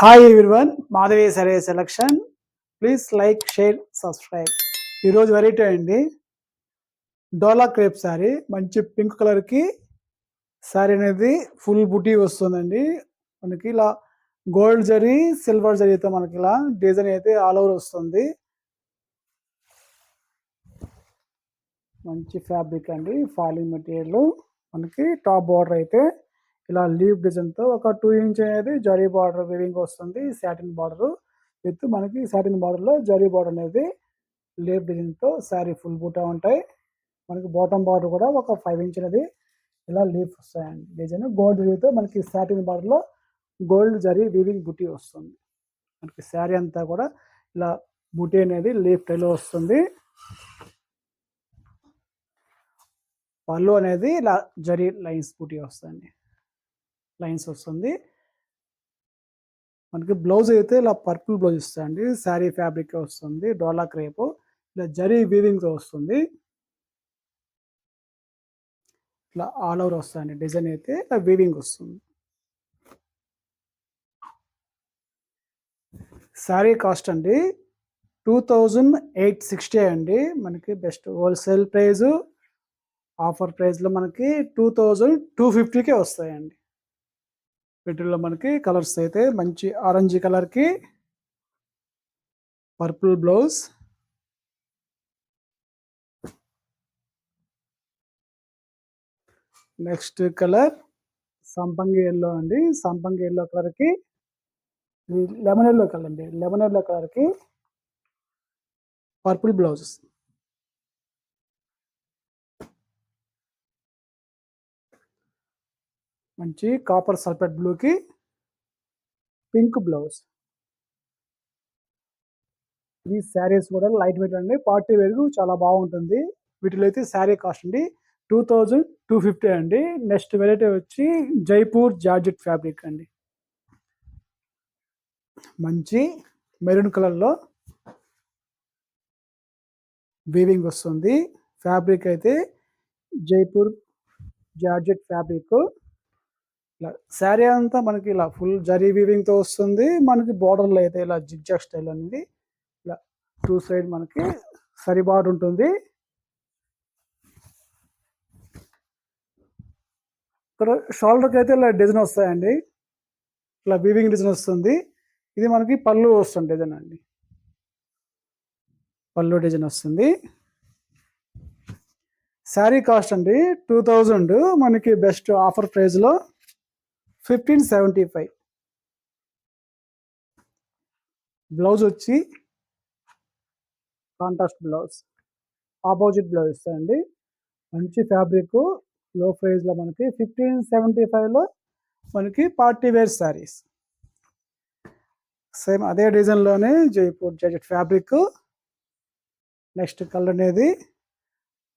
Hi everyone Madhavi సరే selection please like share subscribe ఈరోజు variety అండి డోలా క్రేప్ శారీ మంచి పింక్ కలర్కి శారీ అనేది ఫుల్ బుటీ వస్తుందండి. మనకి ఇలా గోల్డ్ జరీ సిల్వర్ జరీతో మనకి ఇలా డిజైన్ అయితే ఆల్ ఓవర్ వస్తుంది. మంచి ఫ్యాబ్రిక్ అండి ఫాలింగ్ మెటీరియల్ మనకి టాప్ బార్డర్ అయితే ఇలా లీవ్ డిజైన్తో ఒక టూ ఇంచ్ అనేది జరీ బార్డర్ వివింగ్ వస్తుంది సాటిన్ బార్డర్ విత్ మనకి సాటిన్ బార్డర్లో జరీ బార్డర్ అనేది లీవ్ డిజైన్తో శారీ ఫుల్ బూటా ఉంటాయి. మనకి బాటమ్ బార్డర్ కూడా ఒక ఫైవ్ ఇంచ్ అనేది ఇలా లీఫ్ వస్తాయండి. డిజైన్ గోల్డ్ జరీతో మనకి సాటిన్ బార్డర్లో గోల్డ్ జరీ వివింగ్ బుటీ వస్తుంది. మనకి శారీ అంతా కూడా ఇలా బుటీ అనేది లీఫ్ టైలో వస్తుంది. పళ్ళు అనేది ఇలా జరీ లైన్స్ బుటీ వస్తుంది లైన్స్ వస్తుంది. మనకి బ్లౌజ్ అయితే ఇలా పర్పుల్ బ్లౌజ్ ఇస్తాయండి శారీ ఫ్యాబ్రిక్ వస్తుంది. డోలా క్రేపు ఇలా జరీ వీవింగ్తో వస్తుంది. ఇట్లా ఆల్ ఓవర్ వస్తాయండి డిజైన్ అయితే ఇలా వీవింగ్ వస్తుంది. శారీ కాస్ట్ అండి టూ థౌజండ్ ఎయిట్ సిక్స్టీ అండి. మనకి బెస్ట్ హోల్సేల్ ప్రైజు. ఆఫర్ ప్రైస్లో మనకి టూ థౌజండ్ టూ ఫిఫ్టీకే వస్తాయండి. వీటిల్లో మనకి కలర్స్ అయితే మంచి ఆరెంజ్ కలర్కి పర్పుల్ బ్లౌజ్. నెక్స్ట్ కలర్ సంపంగి ఎల్లో అండి. సంపంగి ఎల్లో కలర్కి లెమన్ ఎల్లో కలర్ అండి. లెమన్ ఎల్లో కలర్కి పర్పుల్ బ్లౌజ్ మంచి కాపర్ సల్ఫేట్ బ్లూకి పింక్ బ్లౌజ్. ఈ శారీస్ కూడా లైట్ వెయిట్ అండి. పార్టీ వేరు చాలా బాగుంటుంది. వీటిలో అయితే శారీ కాస్ట్ అండి టూ థౌజండ్ టూ ఫిఫ్టీ అండి. నెక్స్ట్ వెరైటీ వచ్చి జైపూర్ జార్జెట్ ఫ్యాబ్రిక్ అండి. మంచి మెరూన్ కలర్లో వీవింగ్ వస్తుంది. ఫ్యాబ్రిక్ అయితే జైపూర్ జార్జెట్ ఫ్యాబ్రిక్. ఇలా శారీ అంతా మనకి ఇలా ఫుల్ జరీ వీవింగ్తో వస్తుంది. మనకి బార్డర్లో అయితే ఇలా జిగ్జాగ్ స్టైల్ అనేది ఇలా టూ సైడ్ మనకి సరిబాటు ఉంటుంది. ఇక్కడ షోల్డర్కి అయితే ఇలా డిజైన్ వస్తాయండి. ఇలా వీవింగ్ డిజైన్ వస్తుంది. ఇది మనకి పళ్ళు వస్తుంది డిజైన్ అండి. పళ్ళు డిజైన్ వస్తుంది. శారీ కాస్ట్ అండి టూ థౌజండ్ మనకి బెస్ట్ ఆఫర్ ప్రైస్లో ఫిఫ్టీన్ సెవెంటీ ఫైవ్ బ్లౌజ్ వచ్చి కాంట్రాస్ట్ బ్లౌజ్ ఆపోజిట్ బ్లౌజ్ ఇస్తాయండి మంచి ఫ్యాబ్రిక్లో ప్రైజ్లో మనకి ఫిఫ్టీన్ సెవెంటీ ఫైవ్లో మనకి పార్టీ వేర్ శారీస్ సేమ్ అదే డిజైన్లోనే Jaipur jacket fabric next colour అనేది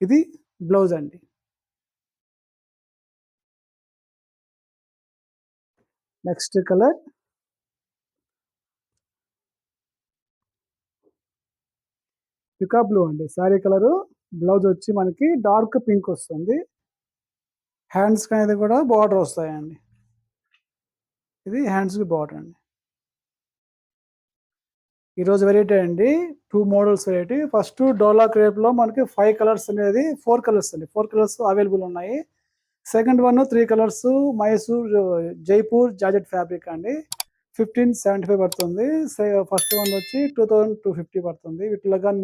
ఇది బ్లౌజ్ అండి. నెక్స్ట్ కలర్ పికా బ్లూ అండి. శారీ కలరు బ్లౌజ్ వచ్చి మనకి డార్క్ పింక్ వస్తుంది. హ్యాండ్స్కి అనేది కూడా బార్డర్ వస్తాయండి. ఇది హ్యాండ్స్కి బార్డర్ అండి. ఈరోజు వెరైటీ అండి. Two models variety first dola క్రేప్లో మనకి ఫైవ్ కలర్స్ అనేది ఫోర్ కలర్స్ అండి. ఫోర్ కలర్స్ అవైలబుల్ ఉన్నాయి. Second one three colours Mysore Jaipur georgette fabric అండి. ఫిఫ్టీన్ సెవెంటీ ఫైవ్ పడుతుంది. ఫస్ట్ వన్ వచ్చి టూ థౌజండ్ టూ ఫిఫ్టీ పడుతుంది. వీటిలో కానీ